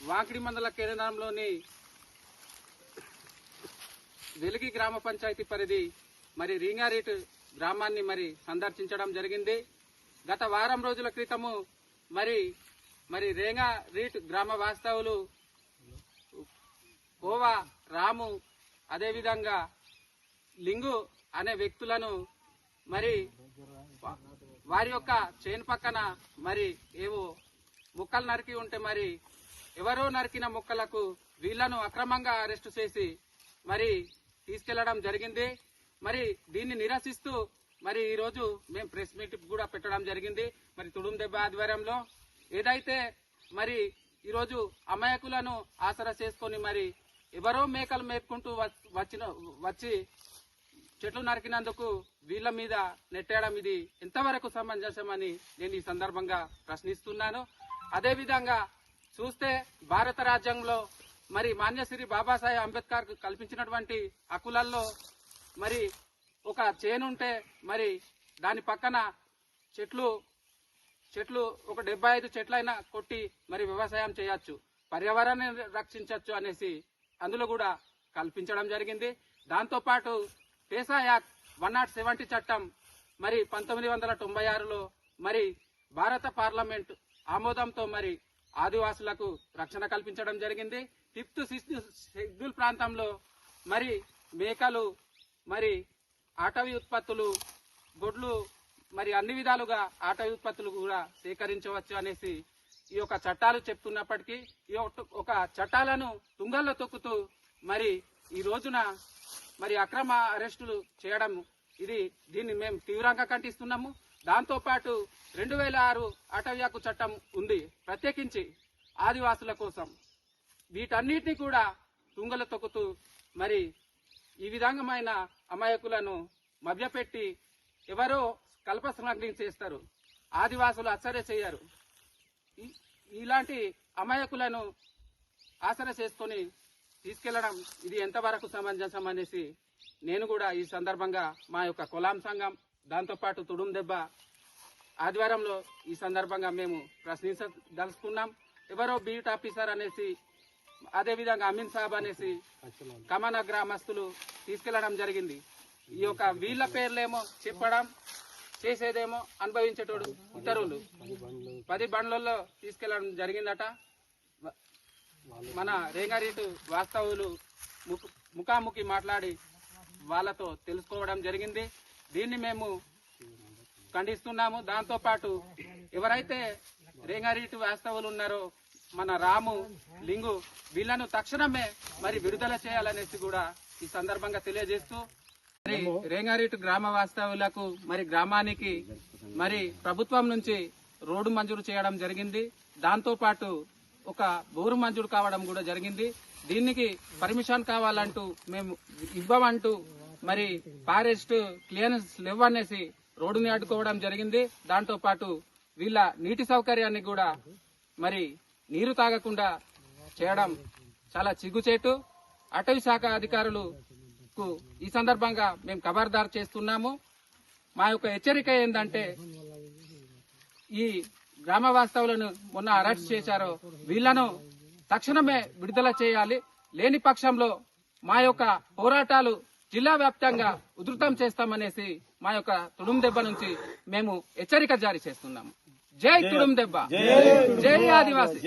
వాకిడి మండల కేంద్రంలోని వెలిగి గ్రామ పంచాయతీ పరిధి మరి రింగారేట్ గ్రామాన్ని మరి సందర్శించడం జరిగింది. గత వారం రోజుల క్రితము మరి మరి రేంగా రీట్ గ్రామ వాస్తవులు కోవా రాము అదేవిధంగా లింగు అనే వ్యక్తులను మరి వారి యొక్క చేను పక్కన మరి ఏవో ముక్కలు నరికి ఉంటే మరి ఎవరో నరికిన మొక్కలకు వీళ్ళను అక్రమంగా అరెస్టు చేసి మరి తీసుకెళ్ళడం జరిగింది. మరి దీన్ని నిరసిస్తూ మరి ఈ రోజు మేము ప్రెస్ మీట్ కూడా పెట్టడం జరిగింది. మరి తుడుం దెబ్బ ఆధ్వర్యంలో ఏదైతే మరి ఈరోజు అమాయకులను ఆసరా చేసుకొని మరి ఎవరో మేకలు మేపుకుంటూ వచ్చిన వచ్చి చెట్లు నరికినందుకు వీళ్ళ మీద నెట్టేయడం ఇది ఎంతవరకు సమంజసమని నేను ఈ సందర్భంగా ప్రశ్నిస్తున్నాను. అదేవిధంగా చూస్తే భారత రాజ్యంలో మరి మాన్యశ్రీ బాబాసాహెబ్ అంబేద్కర్ కల్పించినటువంటి హక్కులలో మరి ఒక చేనుంటే మరి దాని పక్కన చెట్లు చెట్లు ఒక డెబ్బై ఐదు చెట్లైనా కొట్టి మరి వ్యవసాయం చేయొచ్చు పర్యావరణాన్ని రక్షించవచ్చు అనేసి అందులో కూడా కల్పించడం జరిగింది. దాంతోపాటు PESA act one nought seventy చట్టం మరి పంతొమ్మిది వందల తొంభై ఆరులో మరి భారత పార్లమెంట్ ఆమోదంతో మరి ఆదివాసులకు రక్షణ కల్పించడం జరిగింది. ఫిఫ్త్ సిక్స్త్ షెడ్యూల్ ప్రాంతంలో మరి మేకలు మరి అటవీ ఉత్పత్తులు గొడ్లు మరి అన్ని విధాలుగా అటవీ ఉత్పత్తులు కూడా సేకరించవచ్చు అనేసి ఈ యొక్క చట్టాలు చెప్తున్నప్పటికీ ఈ ఒక చట్టాలను తుంగల్లో తొక్కుతూ మరి ఈ రోజున మరి అక్రమ అరెస్టులు చేయడం ఇది దీన్ని మేము తీవ్రంగా ఖండిస్తున్నాము. దాంతోపాటు రెండు వేల ఆరు అటవ్యాకు చట్టం ఉంది. ప్రత్యేకించి ఆదివాసుల కోసం. వీటన్నిటిని కూడా తుంగలు తొక్కుతూ మరి ఈ విధంగమైన అమాయకులను మభ్యపెట్టి ఎవరో కల్ప స్మగ్లింగ్ చేస్తారు. ఆదివాసులు ఆశ్చర్య చేయరు. ఇలాంటి అమాయకులను ఆశ్రయ చేసుకొని తీసుకెళ్ళడం ఇది ఎంతవరకు సమంజసం అనేసి నేను కూడా ఈ సందర్భంగా మా యొక్క కులాం సంఘం దాంతోపాటు తుడుం దెబ్బ ఆదివారంలో ఈ సందర్భంగా మేము ప్రశ్నించదలుచుకున్నాం. ఎవరో బీట్ ఆఫీసర్ అనేసి అదేవిధంగా అమీన్ సాబ్ అనేసి కమన గ్రామస్తులు తీసుకెళ్ళడం జరిగింది. ఈ యొక్క వీళ్ళ పేర్లేమో చెప్పడం చేసేదేమో అనుభవించేటోడు ఇతరులు. పది బండ్లలో తీసుకెళ్ళడం జరిగిందట. మన రేంగారీటు వాస్తవులు ముఖాముఖి మాట్లాడి వాళ్ళతో తెలుసుకోవడం జరిగింది. దీన్ని మేము ఖండిస్తున్నాము. దాంతోపాటు ఎవరైతే రేంగారెడ్డి వాస్తవులు ఉన్నారో మన రాము లింగు వీళ్ళను తక్షణమే మరి విడుదల చేయాలనేసి కూడా ఈ సందర్భంగా తెలియజేస్తూ మరి రేంగారెడ్డి గ్రామ వాస్తవులకు మరి గ్రామానికి మరి ప్రభుత్వం నుంచి రోడ్డు మంజూరు చేయడం జరిగింది. దాంతోపాటు ఒక బోరు మంజూరు కావడం కూడా జరిగింది. దీనికి పర్మిషన్ కావాలంటూ మేము ఇవ్వమంటూ మరి ఫారెస్ట్ క్లియరెన్స్ లేవనేసి రోడ్డుని అడ్డుకోవడం జరిగింది. దాంతో పాటు వీళ్ళ నీటి సౌకర్యాన్ని కూడా మరి నీరు తాగకుండా చేయడం చాలా చిగ్గుచేటు. అటవీ శాఖ అధికారులకు ఈ సందర్భంగా మేము ఖబర్దార్ చేస్తున్నాము. మా యొక్క హెచ్చరిక ఏంటంటే ఈ గ్రామ వాస్తవులను మొన్న అరెస్ట్ చేశారో. వీళ్ళను తక్షణమే విడుదల చేయాలి. లేని పక్షంలో మా యొక్క పోరాటాలు జిల్లా వ్యాప్తంగా ఉధృతం చేస్తామనేసి మా యొక్క తుడుం దెబ్బ నుంచి మేము హెచ్చరిక జారీ చేస్తున్నాము. జై తుడుం దెబ్బ. జై ఆదివాసి.